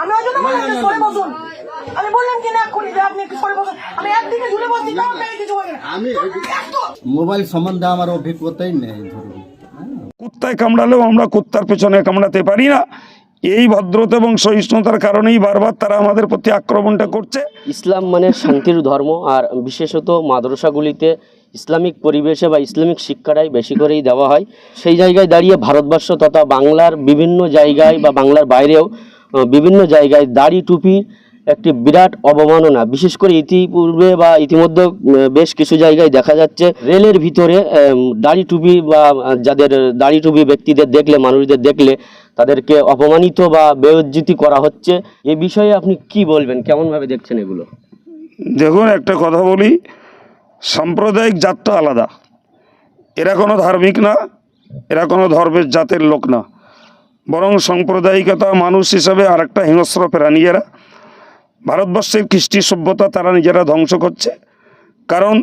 আমি ওই জন্য বললাম সরে বসুন। আমি বললাম কি না এক্ষুনি যে আপনি একটু সরে বসুন। আমি একদিকে ঝুলে বসছি তাও আপনাকে কিছু বলি আমি মোবাইল সম্বন্ধে আমার অভিজ্ঞতাই নেই ধরুন। কুত্তায় কামড়ালেও আমরা কুত্তার পেছনে কামড়াতে পারি না। এই ভদ্রতা এবং সহিষ্ণুতার কারণেই বারবার তারা আমাদের প্রতি আক্রমণটা করছে। ইসলাম মানে শান্তির ধর্ম আর বিশেষত মাদ্রাসাগুলিতে ইসলামিক পরিবেশে বা ইসলামিক শিক্ষাটাই বেশি করেই দেওয়া হয়। সেই জায়গায় দাঁড়িয়ে ভারতবর্ষ তথা বাংলার বিভিন্ন জায়গায় বা বাংলার বাইরেও বিভিন্ন জায়গায় দাড়ি টুপি একটি বিরাট অবমাননা। বিশেষ করে ইতিপূর্বে বা ইতিমধ্যে বেশ কিছু জায়গায় দেখা যাচ্ছে রেলের ভিতরে দাড়ি টুপি বা যাদের দাড়ি টুপি ব্যক্তিদের দেখলে, মানুষদের দেখলে তাদেরকে অপমানিত বা বেউজ্জিতি করা হচ্ছে। এ বিষয়ে আপনি কি বলবেন? কেমনভাবে দেখছেন এগুলো? দেখুন, একটা কথা বলি, সাম্প্রদায়িক জাতটা আলাদা। এরা কোনো ধার্মিক না, এরা কোনো ধর্মের জাতের লোক না। বরং সাম্প্রদায়িকতা মানুষ হিসাবে আরেকটা হিংস্র প্রাণী এরা ভারতবর্ষের কৃষ্টি সভ্যতা তারা নিজেরা ধ্বংস করছে। কারণ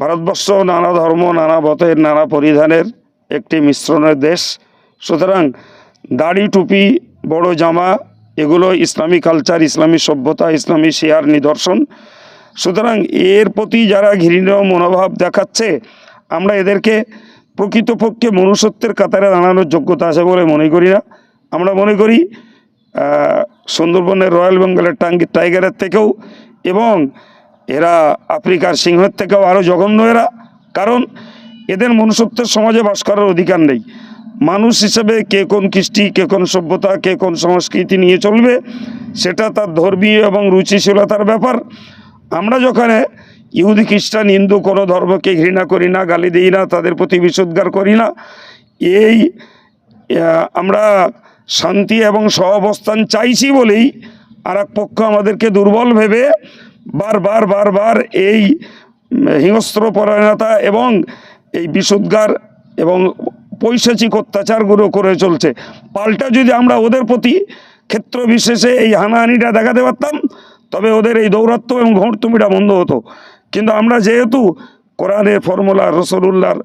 ভারতবর্ষ নানা ধর্ম, নানা মতের, নানা পরিধানের একটি মিশ্রণের দেশ। সুতরাং দাড়ি, টুপি, বড় জামা, এগুলো ইসলামী কালচার, ইসলামী সভ্যতা, ইসলামী শিয়ার নিদর্শন। সুতরাং এর প্রতি যারা ঘৃণ্য মনোভাব দেখাচ্ছে, আমরা এদেরকে প্রকৃতপক্ষে মনুষ্যত্বের কাতারে দাঁড়ানোর যোগ্যতা আছে বলে মনে করি না। আমরা মনে করি সুন্দরবনের রয়্যাল বেঙ্গলের টাঙ্গি টাইগারের থেকেও এবং এরা আফ্রিকার সিংহের থেকেও আরও জঘন্য এরা। কারণ এদের মনুষ্যত্বের সমাজে বাস করার অধিকার নেই। মানুষ হিসেবে কে কোন কৃষ্টি, কে কোন সভ্যতা, কে কোন সংস্কৃতি নিয়ে চলবে, সেটা তার ধর্মীয় এবং রুচিশীলতার ব্যাপার। আমরা যখন ইহুদি খ্রিস্টান, হিন্দু, কোনো ধর্মকে ঘৃণা করি না, গালি দিই না, তাদের প্রতি বিশুদ্ধার করি না। এই আমরা শান্তি এবং সহাবস্থান চাইছি বলেই আর পক্ষ আমাদেরকে দুর্বল ভেবে বারবার বারবার এই হিংস্র পরায়ণতা এবং এই বিশুদ্ধার এবং পৈশাচিক অত্যাচারগুলো করে চলছে। পাল্টা যদি আমরা ওদের প্রতি ক্ষেত্র বিশেষে এই হানাহানিটা দেখাতে পারতাম, তবে ওদের এই দৌরাত্ম এবং ঘোরতুমিটা বন্ধ হতো। কিন্তু আমরা যেহেতু কোরআনের ফর্মুলা রসুল্লাহর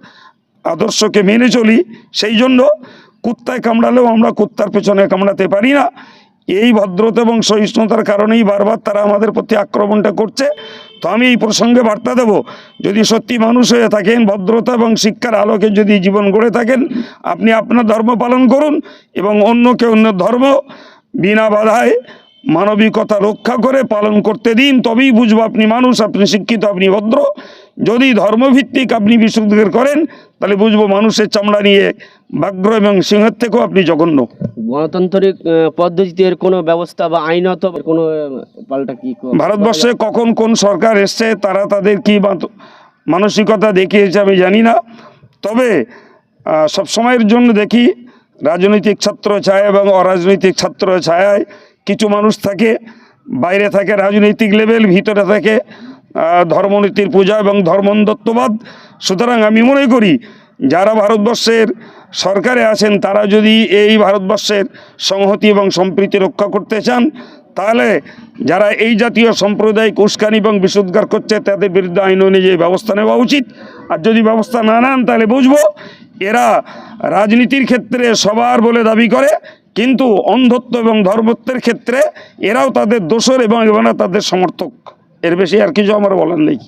আদর্শকে মেনে চলি, সেই জন্য কুত্তায় কামড়ালেও আমরা কুত্তার পেছনে কামড়াতে পারি না। এই ভদ্রতা এবং সহিষ্ণুতার কারণেই বারবার তারা আমাদের প্রতি আক্রমণটা করছে। তো আমি এই প্রসঙ্গে বার্তা দেব, যদি সত্যি মানুষ হয়ে থাকেন, ভদ্রতা এবং শিক্ষার আলোকে যদি জীবন গড়ে থাকেন, আপনি আপনার ধর্ম পালন করুন এবং অন্যকে অন্য ধর্ম বিনা বাধায় মানবিকতা রক্ষা করে পালন করতে দিন তবেই বুঝব আপনি মানুষ আপনি শিক্ষিত আপনি ভদ্র। যদি ধর্মভিত্তিক আপনি বিশুদ্ধের করেন তাহলে বুঝব মানুষের চামড়া নিয়ে ব্যাঘ্র এবং সিংহের থেকেও আপনি জঘন্য। গণতান্ত্রিক পদ্ধতিতে এর কোনো ব্যবস্থা বা আইনত কোনো পাল্টা কি ভারতবর্ষে কখন কোন সরকার এসছে তারা তাদের কি মানসিকতা দেখিয়েছে আমি জানি না। তবে সবসময়ের জন্য দেখি রাজনৈতিক ছাত্র ছায়া এবং অরাজনৈতিক ছাত্র ছায়ায় কিছু মানুষ থাকে, বাইরে থাকে রাজনৈতিক লেভেল ভিতরে থাকে ধর্মনীতির পূজা এবং ধর্মন্দত্ববাদ সুতরাং আমি মনে করি, যারা ভারতবর্ষের সরকারে আছেন, তারা যদি এই ভারতবর্ষের সংহতি এবং সম্প্রীতি রক্ষা করতে চান, তাহলে যারা এই জাতীয় সাম্প্রদায়িক উস্কানি এবং বিশুদ্ধার করছে, তাদের বিরুদ্ধে আইন অনুযায়ী ব্যবস্থা নেওয়া উচিত। আর যদি ব্যবস্থা না নেন, তাহলে বুঝব, এরা রাজনীতির ক্ষেত্রে সবার বলে দাবি করে কিন্তু অন্ধত্ব এবং ধর্মত্বের ক্ষেত্রে এরাও তাদের দোষর এবং তাদের সমর্থক। এর বেশি আর কিছু আমার বলার নেই।